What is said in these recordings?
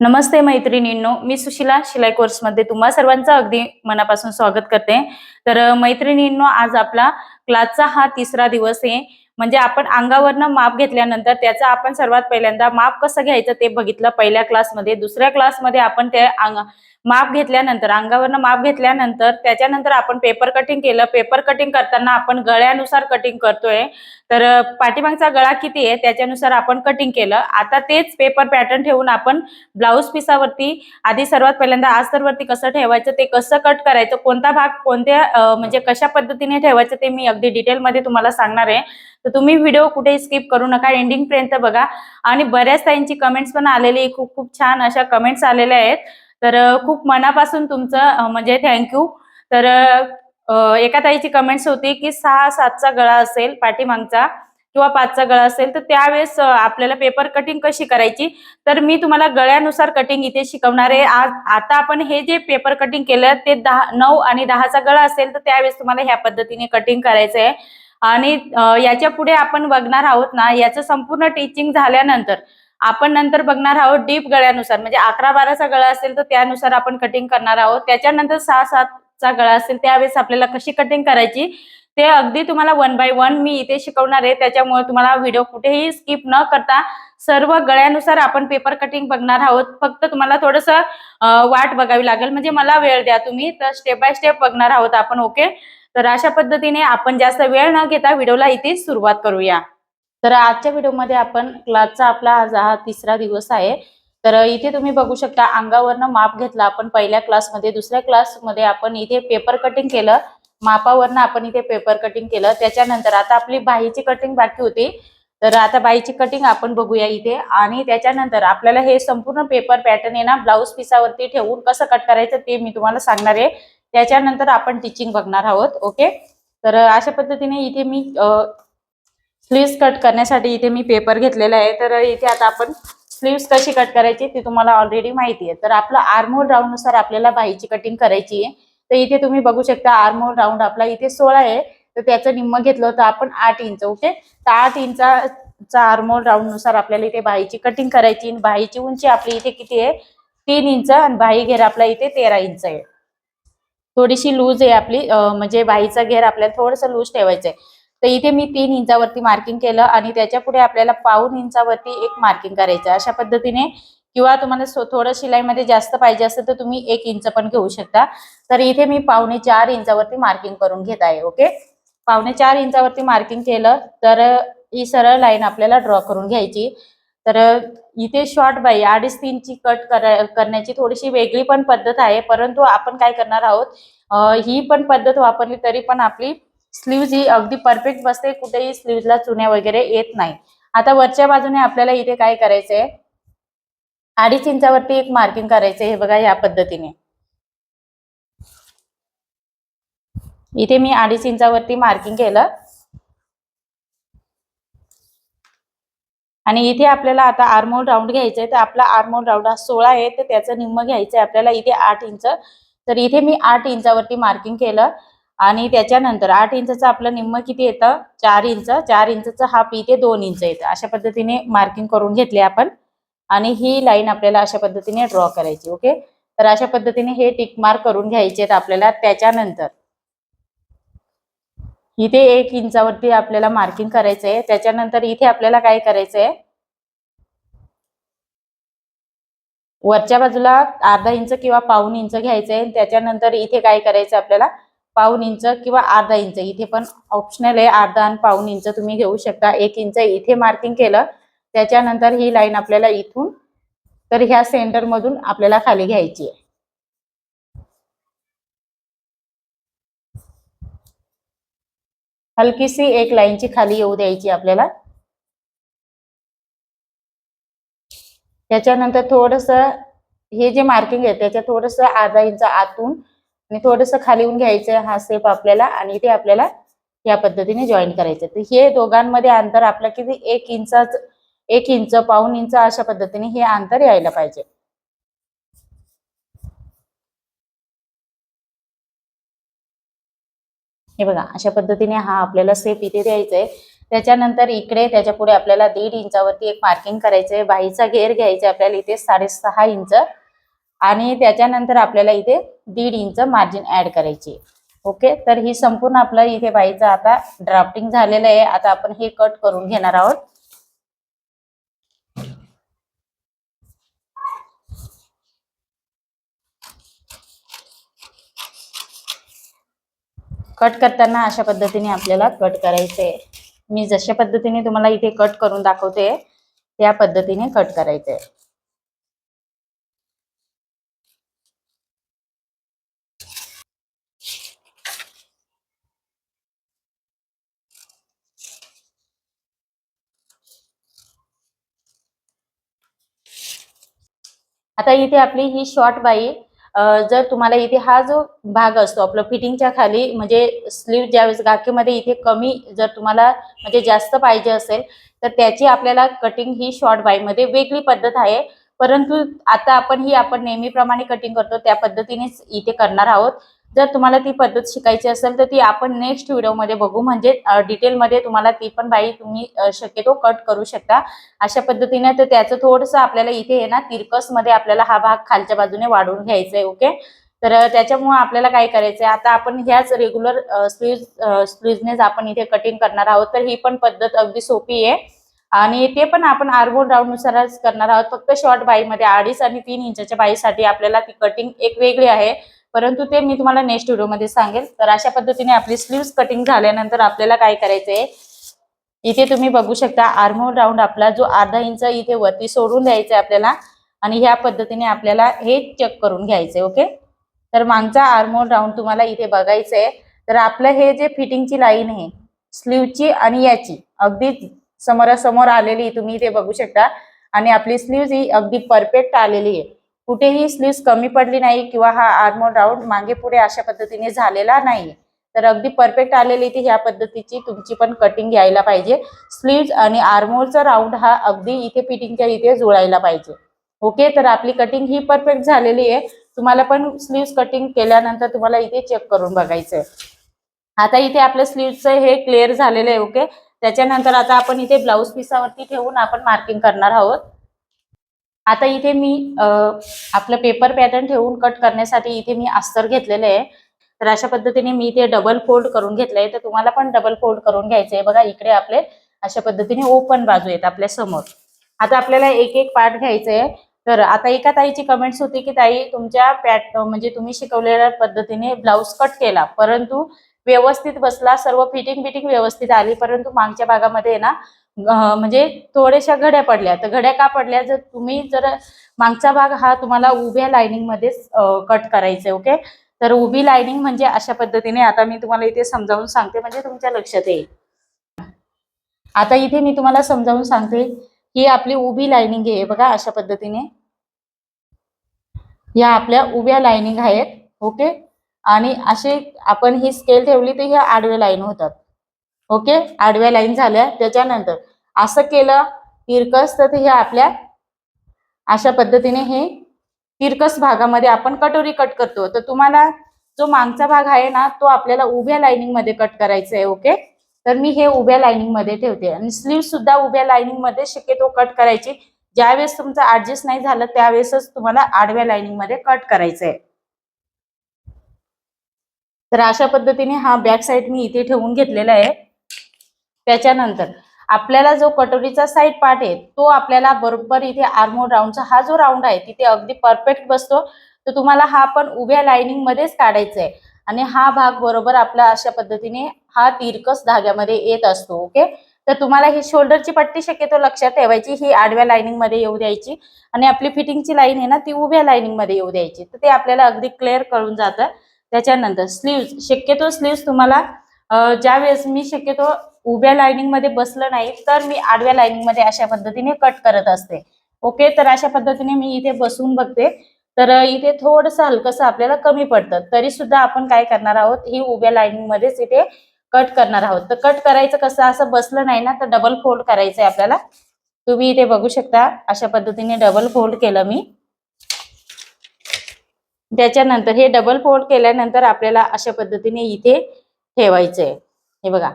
नमस्ते मैत्रिणींनो मी सुशिला शिलाई कोर्समध्ये तुम्हा सर्वांचं अगदी मनापासून स्वागत करते. तर मैत्रिणींनो आज आपला क्लासचा हा तिसरा दिवस आहे. म्हणजे आपण अंगावरनं माप घेतल्यानंतर त्याचा आपण सर्वात पहिल्यांदा माप कसं घ्यायचं ते बघितलं पहिल्या क्लासमध्ये दुसऱ्या क्लासमध्ये आपण ते अंग माप घेतल्यानंतर अंगावरनं माप घेतल्यानंतर त्याच्यानंतर आपण पेपर कटिंग केलं. पेपर कटिंग करताना आपण गळ्यानुसार कटिंग करतोय. तर पाठीमागचा गळा किती आहे त्याच्यानुसार आपण कटिंग केलं. आता तेच पेपर पॅटर्न ठेवून आपण ब्लाऊज पिसावरती आधी सर्वात पहिल्यांदा आस्तरवरती कसं ठेवायचं ते कसं कट करायचं कोणता भाग कोणत्या म्हणजे कशा पद्धतीने ठेवायचं ते मी अगदी डिटेलमध्ये तुम्हाला सांगणार आहे. तर तुम्ही व्हिडिओ कुठेही स्किप करू नका. एंडिंग पर्यंत बघा. आणि बऱ्याच ताईंची कमेंट्स पण आलेली खूप खूप छान अशा कमेंट्स आलेल्या आहेत. तर खूप मनापासून तुमचं म्हणजे थँक्यू तर एका ताईची कमेंट्स होती की सहा सातचा गळा असेल पाठीमागचा किंवा पाचचा गळा असेल तर त्यावेळेस आपल्याला पेपर कटिंग कशी करायची? तर मी तुम्हाला गळ्यानुसार कटिंग इथे शिकवणार आहे. आज आता आपण हे जे पेपर कटिंग केलं ते दहा नऊ आणि दहाचा गळा असेल तर त्यावेळेस तुम्हाला ह्या पद्धतीने कटिंग करायचं आहे आणि याच्यापुढे आपण बघणार आहोत ना याचं संपूर्ण टीचिंग झाल्यानंतर आपण नंतर बघणार आहोत डीप गळ्यानुसार. म्हणजे अकरा बाराचा गळा असेल तर त्यानुसार आपण कटिंग करणार आहोत. त्याच्यानंतर सहा सात चा गळा असेल त्यावेळेस आपल्याला कशी कटिंग करायची ते अगदी तुम्हाला वन बाय वन मी इथे शिकवणार आहे. त्याच्यामुळे तुम्हाला व्हिडिओ कुठेही स्किप न करता सर्व गळ्यानुसार आपण पेपर कटिंग बघणार आहोत. फक्त तुम्हाला थोडस वाट बघावी लागेल. म्हणजे मला वेळ द्या तुम्ही तर स्टेप बाय स्टेप बघणार आहोत आपण ओके तर अशा पद्धतीने आपण जास्त वेळ न घेता व्हिडिओला इथे सुरुवात करूया. तर आजच्या व्हिडिओमध्ये आपण क्लासचा आपला आज हा तिसरा दिवस आहे. तर इथे तुम्ही बघू शकता अंगावरनं माप घेतला आपण पहिल्या क्लासमध्ये दुसऱ्या क्लासमध्ये आपण इथे पेपर कटिंग केलं. मापावरनं आपण इथे पेपर कटिंग केलं. त्याच्यानंतर आता आपली बाहीची कटिंग बाकी होती. तर आता बाईची कटिंग आपण बघूया इथे. आणि त्याच्यानंतर आपल्याला हे संपूर्ण पेपर पॅटर्न आहे ना ब्लाऊज पिसावरती ठेवून कसं कट करायचं ते मी तुम्हाला सांगणार आहे. त्याच्यानंतर आपण टिचिंग बघणार आहोत ओके? तर अशा पद्धतीने इथे मी स्लीव्स कट करण्यासाठी इथे मी पेपर घेतलेला आहे. तर इथे आता आपण स्लीव्स कशी कट करायची ती तुम्हाला ऑलरेडी माहिती आहे. तर आपलं आर्मोल राऊंडनुसार आपल्याला बाईची कटिंग करायची आहे. तर इथे तुम्ही बघू शकता आर्मोल राऊंड आपला इथे सोळा आहे. तर त्याचं निम्म घेतलं तर आपण आठ इंच ओके तर आठ इंचा आर्मोल राऊंडनुसार आपल्याला इथे बाईची कटिंग करायची बाहीची बाईची उंची आपली इथे किती आहे? तीन इंच. आणि बाही घेर आपला इथे तेरा इंच आहे. थोडीशी लूज आहे आपली म्हणजे बाईचा घेर आपल्याला थोडंसं लूज ठेवायचं आहे तर इथे मी तीन इंचावरती मार्किंग केलं आणि त्याच्या पुढे आपल्याला पाऊन इंचावरती एक मार्किंग करायचं अशा पद्धतीने किंवा तुम्हाला सो- थोडं शिलाईमध्ये जास्त पाहिजे असेल तर तुम्ही एक इंच पण घेऊ शकता. तर इथे मी पावणे चार इंचावरती मार्किंग करून घेत आहे ओके? पावणे चार इंचावरती मार्किंग केलं तर ही सरळ लाईन आपल्याला ड्रॉ करून घ्यायची. तर इथे शॉर्ट बाई अडीच तीनची कट करण्याची थोडीशी वेगळी पण पद्धत आहे. परंतु आपण काय करणार आहोत? ही पण पद्धत वापरली तरी पण आपली स्लीव्ज ही अगदी परफेक्ट बसते कुठेही स्लीव्जला चुन्या वगैरे येत नाही. आता वरच्या बाजूने आपल्याला इथे काय करायचंय? अडीच इंचावरती एक मार्किंग करायचंय हे बघा या पद्धतीने. इथे मी अडीच इंचावरती मार्किंग केलं. आणि इथे आपल्याला आता आर्मोल राऊंड घ्यायचंय तर आपला आर्मोल राऊंड हा सोळा आहे तर त्याचं निम्म घ्यायचंय आपल्याला इथे आठ इंच. तर इथे मी आठ इंचावरती मार्किंग केलं. आणि त्याच्यानंतर आठ इंचचं आपलं निम्म किती येतं? चार इंच. चार इंचचं हाफ इथे दोन इंच येतं. अशा पद्धतीने मार्किंग करून घेतले आपण. आणि ही लाईन आपल्याला अशा पद्धतीने ड्रॉ करायची ओके तर अशा पद्धतीने हे टिक मार्क करून घ्यायचे आहेत आपल्याला. त्याच्यानंतर इथे एक इंचावरती आपल्याला मार्किंग करायचंय. त्याच्यानंतर इथे आपल्याला काय करायचंय? वरच्या बाजूला अर्धा इंच किंवा पाऊन इंच घ्यायचंय. त्याच्यानंतर इथे काय करायचं आपल्याला? पाऊन इंच किंवा अर्धा इंच. इथे पण ऑप्शनल आहे अर्धा आणि पाऊन इंच तुम्ही घेऊ शकता. एक इंच इथे मार्किंग केलं त्याच्यानंतर ही लाईन आपल्याला इथून तर ह्या सेंटर मधून आपल्याला खाली घ्यायची आहे. हलकीशी एक लाईनची खाली येऊ द्यायची आपल्याला. त्याच्यानंतर थोडस हे जे मार्किंग आहे त्याच्या थोडस अर्धा इंच आतून आणि थोडस खाली येऊन घ्यायचं हा स्टेप आपल्याला आणि इथे आपल्याला या पद्धतीने जॉईन करायचं तर हे दोघांमध्ये अंतर आपलं किती? एक इंचाच एक इंच पाऊन इंच अशा पद्धतीने हे अंतर यायला पाहिजे. हे बघा अशा पद्धतीने हा आपल्याला स्टेप इथे द्यायचा आहे. त्याच्यानंतर इकडे त्याच्या पुढे आपल्याला दीड इंचावरती एक मार्किंग करायचंय बाईचा घेर घ्यायचा आपल्याला इथे साडेसहा इंच आणि त्याच्यानंतर आपल्याला इथे दीड इंच मार्जिन ऍड करायची ओके? तर ही संपूर्ण आपलं इथे बाईचं आता ड्राफ्टिंग झालेलं आहे. आता आपण हे कट करून घेणार आहोत. कट करताना अशा पद्धतीने आपल्याला कट करायचंय मी जशा पद्धतीने तुम्हाला इथे कट करून दाखवते त्या पद्धतीने कट करायचंय आता इथे आपली ही शॉर्ट बाई जर तुम्हाला इथे हा जो भाग असतो आपलं फिटिंगच्या खाली म्हणजे स्लीव ज्यावेळेस गाकीमध्ये इथे कमी जर तुम्हाला म्हणजे जास्त पाहिजे असेल तर त्याची आपल्याला कटिंग ही शॉर्ट बाईमध्ये वेगळी पद्धत आहे. परंतु आता आपण ही आपण नेहमीप्रमाणे कटिंग करतो त्या पद्धतीनेच इथे करणार आहोत. जर तुम्हाला ती पद्धत शिकायची असेल तर ती आपण नेक्स्ट व्हिडिओमध्ये बघू. म्हणजे डिटेलमध्ये तुम्हाला ती पण बाई तुम्ही शक्यतो कट करू शकता. अशा पद्धतीने तर त्याचं थोडंसं आपल्याला इथे आहे ना तिरकसमध्ये आपल्याला हा भाग खालच्या बाजूने वाढवून घ्यायचा आहे ओके तर त्याच्यामुळे आपल्याला काय करायचंय आता आपण ह्याच रेग्युलर स्लीज स्लीजनेच आपण इथे कटिंग करणार आहोत. तर ही पण पद्धत अगदी सोपी आहे. आणि ते पण आपण आर्बोन राऊंड नुसारच करणार आहोत. फक्त शॉर्ट बाईमध्ये अडीच आणि तीन इंचाच्या बाईसाठी आपल्याला ती कटिंग एक वेगळी आहे. परंतु ते मी तुम्हाला नेक्स्ट व्हिडिओमध्ये सांगेल. तर अशा पद्धतीने आपली स्लीव्स कटिंग झाल्यानंतर आपल्याला काय करायचंय? इथे तुम्ही बघू शकता आर्मोल राऊंड आपला जो अर्धा इंच इथे वरती सोडून द्यायचा आहे आपल्याला आणि ह्या पद्धतीने आपल्याला हे चेक करून घ्यायचंय ओके तर मागचा आर्मोल राऊंड तुम्हाला इथे बघायचंय. तर आपलं हे जे फिटिंगची लाईन आहे स्लीवची आणि याची अगदी समोरासमोर आलेली तुम्ही इथे बघू शकता. आणि आपली स्लीव्ह ही अगदी परफेक्ट आलेली आहे. कुठेही स्लीव्स कमी पडली नाही किंवा हा आर्मोल राऊंड मागे पुढे अशा पद्धतीने झालेला नाही. तर अगदी परफेक्ट आलेली ती ह्या पद्धतीची तुमची पण कटिंग यायला पाहिजे. स्लीव्स आणि आर्मोलचा राऊंड हा अगदी इथे फिटिंगच्या इथे जुळायला पाहिजे. ओके तर आपली कटिंग ही परफेक्ट झालेली आहे. तुम्हाला पण स्लीव्स कटिंग केल्यानंतर तुम्हाला इथे चेक करून बघायचंय. आता इथे आपल्या स्लीव्हचं हे क्लिअर झालेलं आहे ओके त्याच्यानंतर आता आपण इथे ब्लाऊज पिसावरती ठेवून आपण मार्किंग करणार आहोत. आता इथे मी आपलं पेपर पॅटर्न ठेवून कट करण्यासाठी इथे मी अस्तर घेतलेलं आहे. तर अशा पद्धतीने मी ते डबल फोल्ड करून घेतलंय. तर तुम्हाला पण डबल फोल्ड करून घ्यायचंय. बघा इकडे आपले अशा पद्धतीने ओपन बाजू आहेत आपल्यासमोर. आता आपल्याला एक एक पार्ट घ्यायचंय. तर आता एका ताईची कमेंट्स होती की ताई तुमच्या पॅट म्हणजे तुम्ही शिकवलेल्या पद्धतीने ब्लाऊज कट केला. परंतु व्यवस्थित बसला. सर्व फिटिंग बिटिंग व्यवस्थित आली. परंतु मागच्या भागामध्ये ना म्हणजे थोड्याशा घड्या पडल्या. तर घड्या का पडल्या? जर तुम्ही जर मागचा भाग हा तुम्हाला उभ्या लाइनिंग मध्येच कट करायचा ओके तर उभी लाइनिंग म्हणजे अशा पद्धतीने आता मी तुम्हाला इथे समजावून सांगते म्हणजे तुमच्या लक्षात येईल. आता इथे मी तुम्हाला समजावून सांगते ही आपली उभी लाइनिंग आहे बघा अशा पद्धतीने. या आपल्या उभ्या लाइनिंग आहेत ओके आणि असे आपण ही स्केल ठेवली तर ह्या आडव्या लाईन होतात. ओके? आडव्या लाईन झाल्या. त्याच्यानंतर असं केलं तिरकस तर हे आपल्या अशा पद्धतीने हे तिरकस भागामध्ये आपण कटोरी कट करतो. तर तुम्हाला जो मागचा भाग आहे ना तो आपल्याला उभ्या लाइनिंगमध्ये कट करायचा आहे ओके? तर मी हे उभ्या लाईनिंगमध्ये ठेवते. आणि स्लीव सुद्धा उभ्या लाइनिंगमध्ये शक्यतो कट करायची. ज्यावेळेस तुमचं ऍडजस्ट नाही झालं त्यावेळेसच तुम्हाला आडव्या लाइनिंगमध्ये कट करायचं आहे. तर अशा पद्धतीने हा बॅक साईड मी इथे ठेवून घेतलेला आहे. त्याच्यानंतर आपल्याला जो कटोरीचा साईड पार्ट आहे तो आपल्याला बरोबर इथे आर्मोर राऊंडचा हा जो राऊंड आहे तिथे अगदी परफेक्ट बसतो. तर तुम्हाला हा पण उभ्या लाइनिंग मध्येच काढायचा आहे आणि हा भाग बरोबर आपला अशा पद्धतीने हा तिरकस धाग्यामध्ये येत असतो ओके तर तुम्हाला ही शोल्डरची पट्टी शक्यतो लक्षात ठेवायची ही आडव्या लाइनिंगमध्ये येऊ द्यायची. आणि आपली फिटिंगची लाईन आहे ना ती उभ्या लाइनिंगमध्ये येऊ द्यायची. तर ते आपल्याला अगदी क्लिअर कळून जातं. त्याच्यानंतर स्लीव्ज शक्यतो स्लीव्ज तुम्हाला ज्या वेळेस मी शक्यतो उभ्या लाइनिंगमध्ये बसलं नाही तर मी आडव्या लाइनिंगमध्ये अशा पद्धतीने कट करत असते. ओके तर अशा पद्धतीने मी इथे बसून बघते. तर इथे थोडंसं हलकंसं आपल्याला कमी पडतं. तरी सुद्धा आपण काय करणार आहोत? ही उभ्या लाईनिंग मध्येच इथे कट करणार आहोत. तर कट करायचं कसं? असं बसलं नाही ना तर डबल फोल्ड करायचंय आपल्याला. तुम्ही इथे बघू शकता अशा पद्धतीने डबल फोल्ड केलं मी. त्याच्यानंतर हे डबल फोल्ड केल्यानंतर आपल्याला अशा पद्धतीने इथे ठेवायचंय. हे बघा.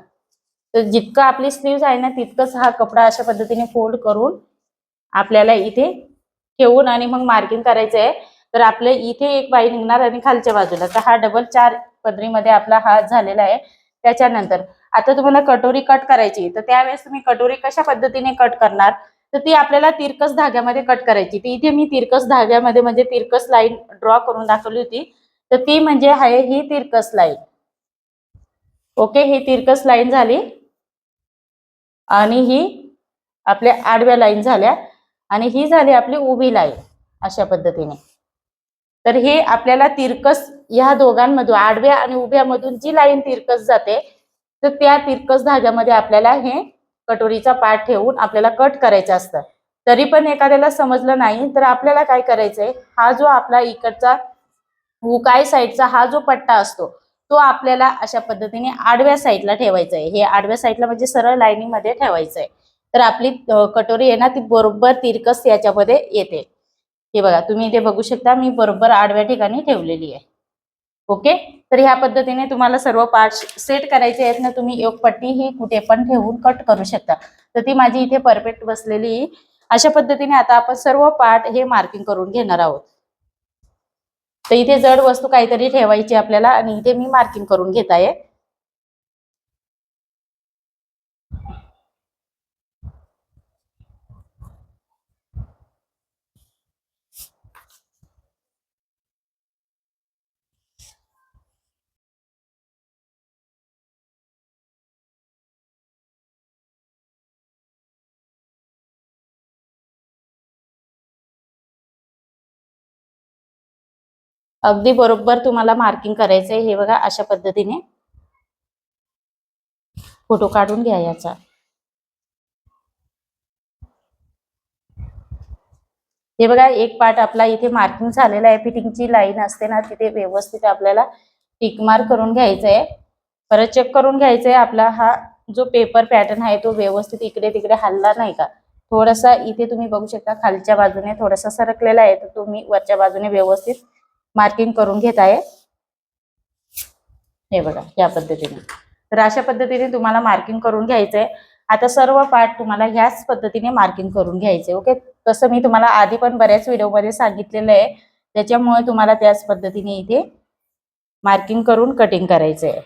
तर जितकं आपली स्लीव्ह आहे ना तितकंच हा कपडा अशा पद्धतीने फोल्ड करून आपल्याला इथे ठेवून आणि मग मार्किंग करायचं आहे तर आपल्या इथे एक बाई निघणार आणि खालच्या बाजूला. तर हा डबल चार पदरीमध्ये आपला हा झालेला आहे. त्याच्यानंतर आता तुम्हाला कटोरी कट करायची. तर त्यावेळेस तुम्ही कटोरी कशा पद्धतीने कट करणार? तर ती आपल्याला तिरकस धाग्यामध्ये कट करायची. ती इथे मी तिरकस धाग्यामध्ये म्हणजे तिरकस लाईन ड्रॉ करून दाखवली होती. तर ती म्हणजे आहे ही तिरकस लाईन ओके ही तिरकस लाईन झाली. आणि ही आपल्या आडव्या लाईन झाल्या आणि ही झाली आपली उभी लाईन अशा पद्धतीने. तर हे आपल्याला तिरकस ह्या दोघांमधून आडव्या आणि उभ्यामधून जी लाईन तिरकस जाते तर त्या तिरकस धाग्यामध्ये आपल्याला हे कटोरीचा पाठ ठेवून आपल्याला कट करायचं असतं. तरी पण एखाद्याला समजलं नाही तर आपल्याला काय करायचंय? हा जो आपला इकडचा उकाय साईडचा हा जो पट्टा असतो तो आपल्याला अशा पद्धतीने आडव्या साईडला ठेवायचा आहे हे आडव्या साईडला म्हणजे सरळ लाईनीमध्ये ठेवायचं आहे तर आपली कटोरी आहे ना ती बरोबर तिरकस याच्यामध्ये येते. हे बघा तुम्ही इथे बघू शकता मी बरोबर आडव्या ठिकाणी ठेवलेली आहे. ओके? तर ह्या पद्धतीने तुम्हाला सर्व पार्ट सेट करायचे आहेत ना तुम्ही एक पट्टी ही कुठे पण ठेवून कट करू शकता. तर ती माझी इथे परफेक्ट बसलेली. अशा पद्धतीने आता आपण सर्व पार्ट हे मार्किंग करून घेणार आहोत. तर इथे जड वस्तू काहीतरी ठेवायची आपल्याला आणि इथे मी मार्किंग करून घेत आहे. अगदी बरोबर तुम्हाला मार्किंग करायचंय. हे बघा अशा पद्धतीने फोटो काढून घ्या याचा. हे बघा एक पार्ट आपला इथे मार्किंग झालेला आहे. फिटिंगची लाईन असते ना तिथे व्यवस्थित आपल्याला टिक मार्क करून घ्यायचं आहे परत चेक करून घ्यायचं आहे आपला हा जो पेपर पॅटर्न आहे तो व्यवस्थित इकडे तिकडे हल्ला नाही का? थोडासा इथे तुम्ही बघू शकता खालच्या बाजूने थोडासा सरकलेला आहे. तर तुम्ही वरच्या बाजूने व्यवस्थित मार्किंग करून घेत आहे. हे बघा या पद्धतीने. तर अशा पद्धतीने तुम्हाला मार्किंग करून घ्यायचंय आता सर्व पार्ट तुम्हाला ह्याच पद्धतीने मार्किंग करून घ्यायचे ओके तसं मी तुम्हाला आधी पण बऱ्याच व्हिडिओमध्ये सांगितलेलं आहे. त्याच्यामुळे तुम्हाला त्याच पद्धतीने इथे मार्किंग करून कटिंग करायचं आहे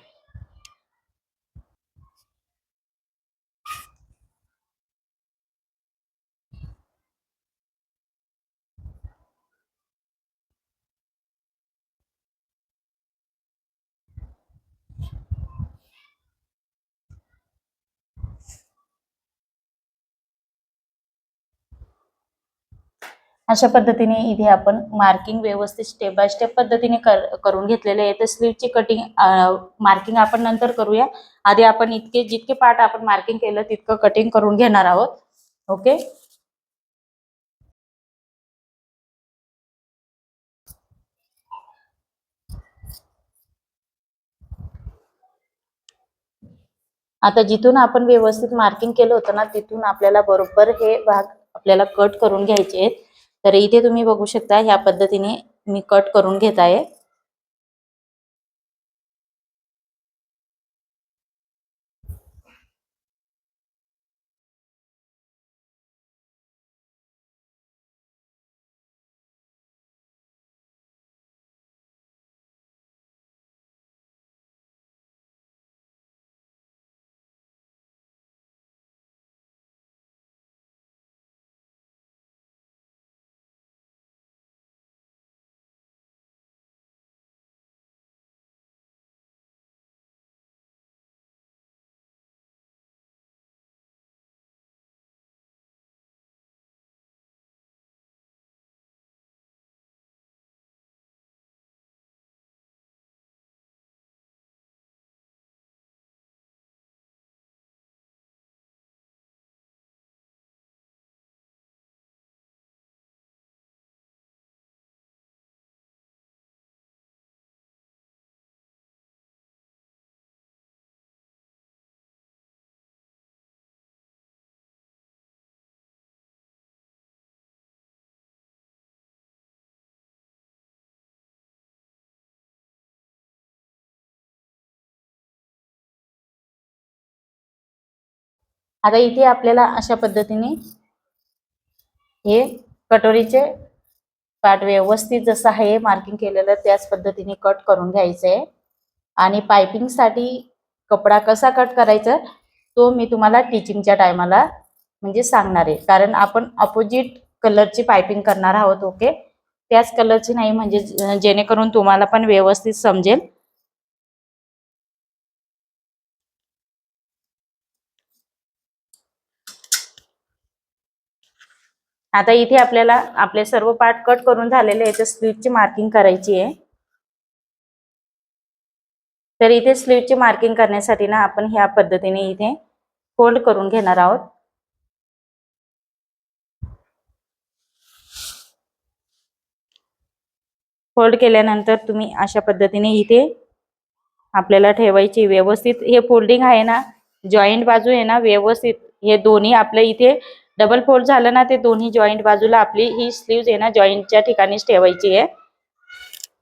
अशा पद्धतीने इथे आपण मार्किंग व्यवस्थित स्टेप बाय स्टेप पद्धतीने कर, करून घेतलेले आहे. तर स्लीवची कटिंग मार्किंग आपण नंतर करूया. आधी आपण इतके जितके पार्ट आपण मार्किंग केलं तितकं कटिंग करून घेणार आहोत. ओके आता जिथून आपण व्यवस्थित मार्किंग केलं होतं ना तिथून आपल्याला बरोबर हे भाग आपल्याला कट करून घ्यायचे आहेत. तर इथे तुम्ही बघू शकता ह्या पद्धतीने मी कट करून घेत आहे. आता इथे आपल्याला अशा पद्धतीने हे कटोरीचे पार्ट व्यवस्थित जसं आहे मार्किंग केलेलं त्याच पद्धतीने कट करून घ्यायचं आहे आणि पायपिंगसाठी कपडा कसा कट करायचा तो मी तुम्हाला टीचिंगच्या टायमाला म्हणजे सांगणार आहे. कारण आपण अपोजिट कलरची पायपिंग करणार आहोत ओके त्याच कलरची नाही म्हणजे जेणेकरून तुम्हाला पण व्यवस्थित समजेल. आता इथे आपल्याला आपले सर्व पार्ट कट करून झालेले आहे तर स्लीवची मार्किंग करायची आहे. तर इथे स्लीवची मार्किंग करण्यासाठी ना आपण ह्या पद्धतीने इथे फोल्ड करून घेणार आहोत. फोल्ड केल्यानंतर तुम्ही अशा पद्धतीने इथे आपल्याला ठेवायची व्यवस्थित हे फोल्डिंग आहे ना जॉईंट बाजू आहे ना व्यवस्थित हे दोन्ही आपल्या इथे डबल फोल्ड झालं ना ते दोन्ही जॉईंट बाजूला आपली ही स्लीव्ज आहे ना जॉईंटच्या ठिकाणीच ठेवायची आहे.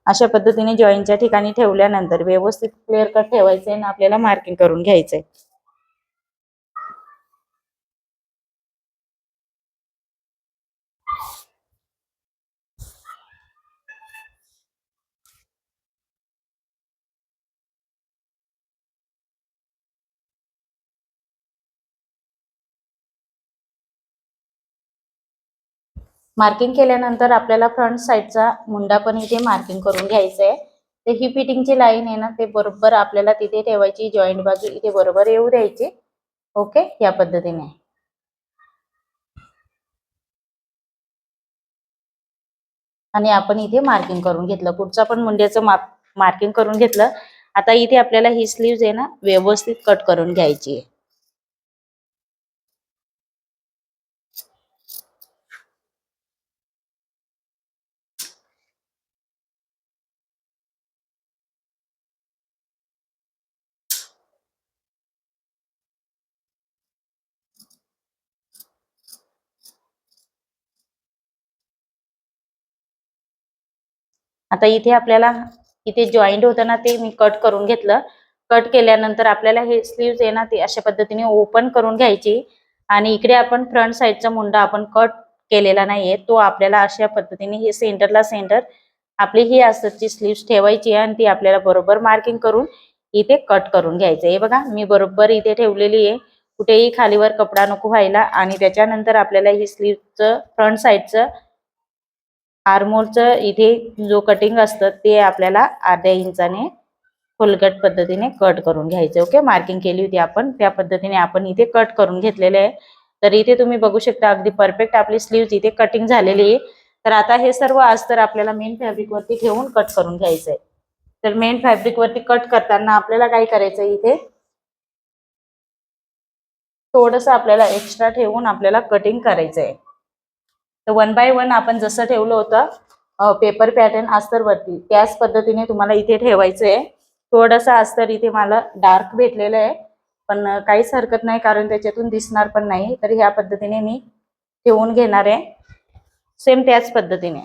अशा पद्धतीने जॉईंटच्या ठिकाणी ठेवल्यानंतर व्यवस्थित क्लिअर कट ठेवायचे आणि आपल्याला मार्किंग करून घ्यायचंय मार्किंग केल्यानंतर आपल्याला फ्रंट साईडचा मुंडा पण इथे मार्किंग करून घ्यायचं आहे तर ही फिटिंगची लाईन आहे ना ते बरोबर आपल्याला तिथे ठेवायची जॉईंट बाजू इथे बरोबर येऊ द्यायची. ओके या पद्धतीने. आणि आपण इथे मार्किंग करून घेतलं. पुढचा पण मुंड्याचं माप मार्किंग करून घेतलं. आता इथे आपल्याला ही स्लीव्ह आहे ना व्यवस्थित कट करून घ्यायची आहे. आता इथे आपल्याला इथे जॉईंट होतं ना ते मी कट करून घेतलं. कट केल्यानंतर आपल्याला हे स्लीव्स आहे ना ते अशा पद्धतीने ओपन करून घ्यायची. आणि इकडे आपण फ्रंट साईडचा मुंडा आपण कट केलेला नाहीये. तो आपल्याला अशा पद्धतीने हे सेंटरला सेंटर आपली ही असतची स्लीव्स ठेवायची आहे आणि ती आपल्याला बरोबर मार्किंग करून इथे कट करून घ्यायचं आहे बघा मी बरोबर इथे ठेवलेली आहे. कुठेही खालीवर कपडा नको व्हायला आणि त्याच्यानंतर आपल्याला ही स्लीवचं फ्रंट साईडचं आरमोरचं इथे जो कटिंग असतं ते आपल्याला अर्ध्या इंचाने फुलगट पद्धतीने कट करून घ्यायचं. ओके मार्किंग केली होती आपण. त्या पद्धतीने आपण इथे कट करून घेतलेले आहे. तर इथे तुम्ही बघू शकता अगदी परफेक्ट आपली स्लीव्ह इथे कटिंग झालेली आहे. तर आता हे सर्व अस्तर आपल्याला मेन फॅब्रिक वरती ठेवून कट करून घ्यायचं आहे. तर मेन फॅब्रिकवरती कट करताना आपल्याला काय करायचं इथे? थोडंसं आपल्याला एक्स्ट्रा ठेवून आपल्याला कटिंग करायचं आहे. तर वन बाय वन आपण जसं ठेवलं होतं पेपर पॅटर्न अस्तरवरती त्याच पद्धतीने तुम्हाला इथे ठेवायचं आहे थोडंसं अस्तर इथे मला डार्क भेटलेलं आहे पण काहीच हरकत नाही कारण त्याच्यातून दिसणार पण नाही. तर ह्या पद्धतीने मी ठेवून घेणार आहे. सेम त्याच पद्धतीने.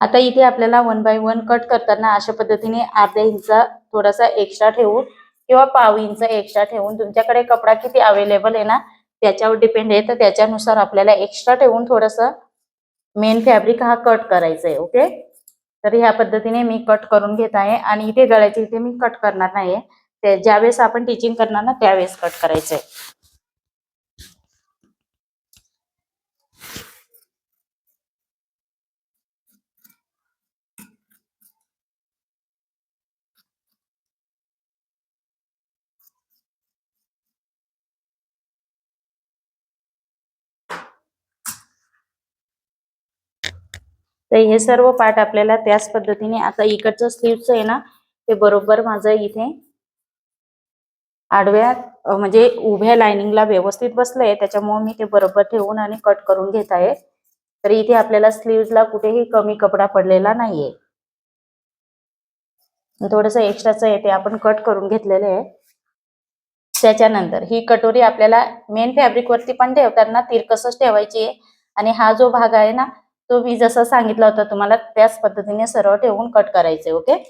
आता इथे आपल्याला वन बाय वन कट करताना अशा पद्धतीने अर्ध्या इंचा थोडासा एक्स्ट्रा ठेवून किंवा पाव इंच एक्स्ट्रा ठेवून. तुमच्याकडे कपडा किती अवेलेबल आहे ना त्याच्यावर डिपेंड आहे. तर त्याच्यानुसार आपल्याला एक्स्ट्रा ठेवून थोडंसं मेन फॅब्रिक हा कट करायचा आहे ओके तर ह्या पद्धतीने मी कट करून घेत आहे. आणि इथे गळ्याच्या इथे मी कट करणार नाही ते ज्यावेळेस आपण टीचिंग करणार ना त्यावेळेस कट करायचंय. तर हे सर्व पार्ट आपल्याला त्याच पद्धतीने आता इकडचं स्लीवचं आहे ना ते बरोबर माझं इथे आडव्या म्हणजे उभ्या लाइनिंगला व्यवस्थित बसलंय. त्याच्यामुळे मी ते बरोबर ठेवून आणि कट करून घेत आहे. तर इथे आपल्याला स्लीवला कुठेही कमी कपडा पडलेला नाहीये. थोडस एक्स्ट्राचं आहे ते आपण कट करून घेतलेलं आहे. त्याच्यानंतर ही कटोरी आपल्याला मेन फॅब्रिक वरती पण ठेवताना तिरकसच ठेवायची आहे? आणि हा जो भाग आहे ना तो मी जसं सांगितलं होतं तुम्हाला त्याच पद्धतीने सर्व ठेवून कट करायचे ओके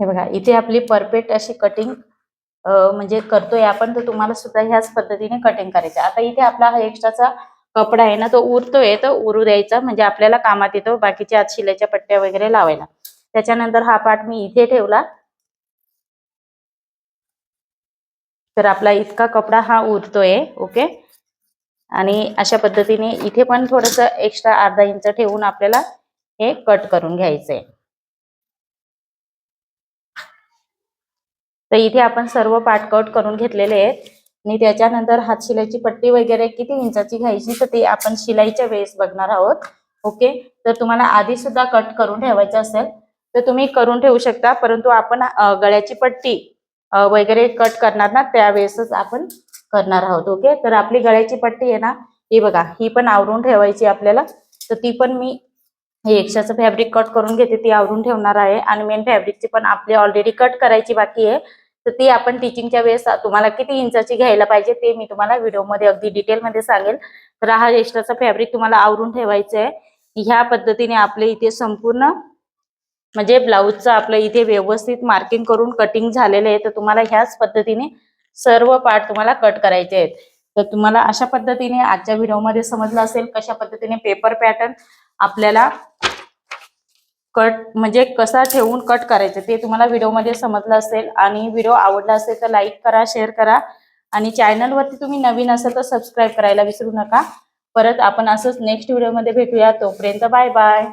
हे बघा इथे आपली परफेक्ट अशी कटिंग म्हणजे करतोय आपण तर तुम्हाला सुद्धा ह्याच पद्धतीने कटिंग करायचं आता इथे आपला हा एक्स्ट्राचा कपडा आहे ना तो उरतोय तो उरू द्यायचा. म्हणजे आपल्याला कामात येतो बाकीच्या आत शिलाईच्या पट्ट्या वगैरे लावायला. त्याच्यानंतर हा पार्ट मी इथे ठेवला. तर आपला इतका कपडा हा उरतोय ओके? आणि अशा पद्धतीने इथे पण थोडस एक्स्ट्रा अर्धा इंच ठेवून आपल्याला हे कट करून घ्यायचंय. तर इथे आपण सर्व पार्ट कट करून घेतलेले आहेत. आणि त्याच्यानंतर हात शिलाईची पट्टी वगैरे किती इंचाची घ्यायची तर ते आपण शिलाईच्या वेळेस बघणार आहोत. ओके? तर तुम्हाला आधी सुद्धा कट करून ठेवायचं असेल तर तुम्ही करून ठेवू शकता. परंतु आपण गळ्याची पट्टी वगैरे कट करणार ना त्यावेळेसच आपण करणार आहोत. ओके? तर आपली गळ्याची पट्टी आहे ना ही बघा ही पण आवरून ठेवायची आपल्याला. तर ती पण मी हे एक्स्ट्राचं फॅब्रिक कट करून घेते ती आवरून ठेवणार आहे. आणि मेन फॅब्रिकची पण आपली ऑलरेडी कट करायची बाकी आहे. तर ती आपण टीचिंगच्या वेळेस तुम्हाला किती इंचाची घ्यायला पाहिजे ते मी तुम्हाला व्हिडिओमध्ये अगदी डिटेलमध्ये सांगेल. तर हा एक्स्ट्राचा फॅब्रिक तुम्हाला आवरून ठेवायचं आहे ह्या पद्धतीने आपले इथे संपूर्ण म्हणजे ब्लाऊजचं आपलं इथे व्यवस्थित मार्किंग करून कटिंग झालेलं आहे. तर तुम्हाला ह्याच पद्धतीने सर्व पार्ट तुम्हाला कट करायचे आहेत. तर तुम्हाला अशा पद्धतीने आजच्या व्हिडिओमध्ये समजलं असेल कशा पद्धतीने पेपर पॅटर्न आपल्याला कट म्हणजे कसा ठेवून कट करायचं ते तुम्हाला व्हिडिओमध्ये समजलं असेल. आणि व्हिडिओ आवडला असेल तर लाईक करा शेअर करा. आणि चॅनलवरती तुम्ही नवीन असाल तर सबस्क्राईब करायला विसरू नका. परत आपण असंच नेक्स्ट व्हिडिओमध्ये भेटूया. तोपर्यंत बाय बाय.